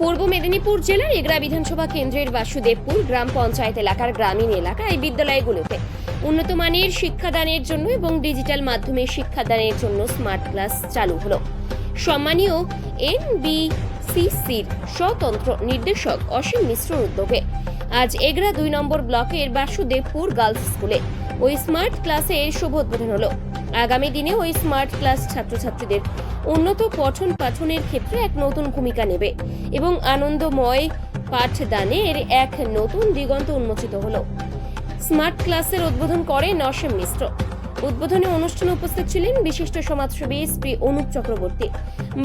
পূর্ব মেদিনীপুর জেলার এগরা বিধানসভা কেন্দ্রের বাসুদেবপুর গ্রাম পঞ্চায়েত এলাকার গ্রামীণ এলাকায় বিদ্যালয়গুলোতে উন্নত মানের শিক্ষাদানের জন্য এবং ডিজিটাল মাধ্যমে শিক্ষাদানের জন্য স্মার্ট ক্লাস চালু হলো। সম্মানীয় এনবিসিসির স্বতন্ত্র নির্দেশক অসীম মিশ্রর উদ্যোগে আজ এগরা দুই নম্বর ব্লকের বাসুদেবপুর গার্লস স্কুলে ওই স্মার্ট ক্লাসের শুভ উদ্বোধন হলো। আগামী দিনে ওই স্মার্ট ক্লাস ছাত্রছাত্রীদের উন্নত পঠন পাঠনের ক্ষেত্রে এক নতুন ভূমিকা নেবে এবং আনন্দময় পাঠদানের এক নতুন দিগন্ত উন্মোচিত হলো। স্মার্ট ক্লাসের উদ্বোধন করে নসেম মিশ্র। উদ্বোধনী অনুষ্ঠানে উপস্থিত ছিলেন বিশিষ্ট সমাজসেবী শ্রী অনুপ চক্রবর্তী,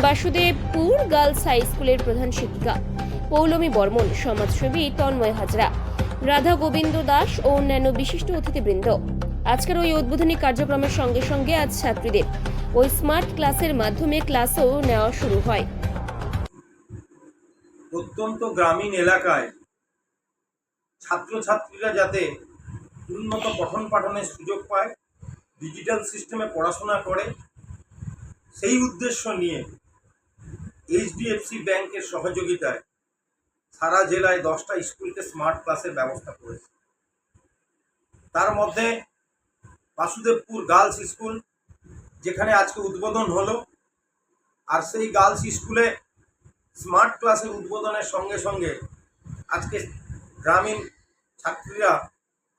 বাসুদেবপুর গার্লস হাই স্কুলের প্রধান শিক্ষিকা পৌলমী বর্মন, সমাজসেবী তন্ময় হাজরা, রাধা গোবিন্দ দাস ও অন্যান্য বিশিষ্ট অতিথিবৃন্দ। আজকের ওই উদ্বোধনী কার্যক্রমের সঙ্গে সঙ্গে আজ ছাত্রীদের ওই স্মার্ট ক্লাসের মাধ্যমে ক্লাসও নেওয়া শুরু হয়। প্রত্যন্ত গ্রামীণ এলাকায় ছাত্রছাত্রীরা যাতে উন্নত পঠন পাঠনের সুযোগ পায়, ডিজিটাল সিস্টেমে পড়াশোনা করে, সেই উদ্দেশ্য নিয়ে এইচডিএফসি ব্যাংকের সহযোগিতায় সারা জেলায় দশটা স্কুলকে স্মার্ট ক্লাসের ব্যবস্থা করেছে। তার মধ্যে বাসুদেবপুর গার্লস স্কুল, যেখানে আজকে উদ্বোধন হলো। আর সেই গার্লস স্কুলে স্মার্ট ক্লাসের উদ্বোধনের সঙ্গে সঙ্গে আজকে গ্রামীণ ছাত্রীরা,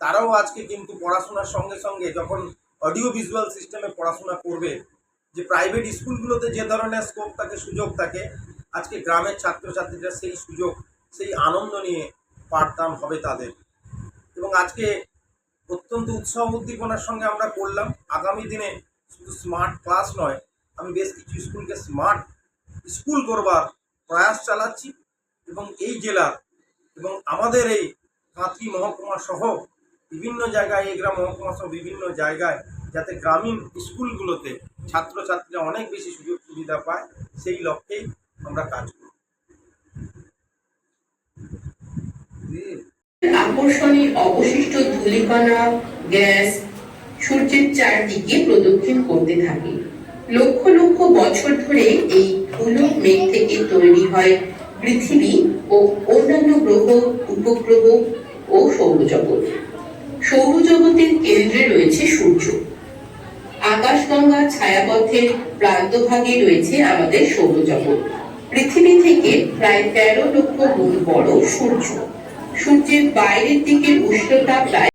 তারাও আজকে কিন্তু পড়াশোনার সঙ্গে সঙ্গে যখন অডিও ভিজুয়াল সিস্টেমে পড়াশোনা করবে, যে প্রাইভেট স্কুলগুলোতে যে ধরনের স্কোপ থাকে, সুযোগ থাকে, আজকে গ্রামের ছাত্রছাত্রীরা সেই সুযোগ, সেই আনন্দ নিয়ে পাঠদান হবে তাদের। এবং আজকে অত্যন্ত উৎসাহ উদ্দীপনার সঙ্গে আমরা করলাম। আগামী দিনে শুধু স্মার্ট ক্লাস নয়, আমি বেশ কিছু স্কুলকে স্মার্ট স্কুল করবার প্রয়াস চালাচ্ছি এবং এই জেলার এবং আমাদের এই কাঁথি মহকুমা সহ বিভিন্ন জায়গায় এগরা মহকুমা সহ বিভিন্ন জায়গায় যাতে গ্রামীণ স্কুলগুলোতে ছাত্রছাত্রীরা অনেক বেশি সুযোগ সুবিধা পায়, সেই লক্ষ্যেই আমরা কাজ করি। আকর্ষণীয় অবশিষ্ট ধূলিকণা, গ্যাস সূর্যের চারদিকে প্রদক্ষিণ করতে থাকে। লক্ষ লক্ষ বছর ধরে এই ধুলো মেঘ থেকে তৈরি হয় পৃথিবী ও অন্যান্য গ্রহ, উপগ্রহ ও সৌরজগৎ। সৌরজগতের কেন্দ্রে রয়েছে সূর্য। আকাশগঙ্গা ছায়াপথের প্রান্তভাগে রয়েছে আমাদের সৌরজগৎ। পৃথিবী থেকে প্রায় তেরো লক্ষ গুণ বড় সূর্য। সূর্যের বাইরের দিকের উষ্ণতা প্রায়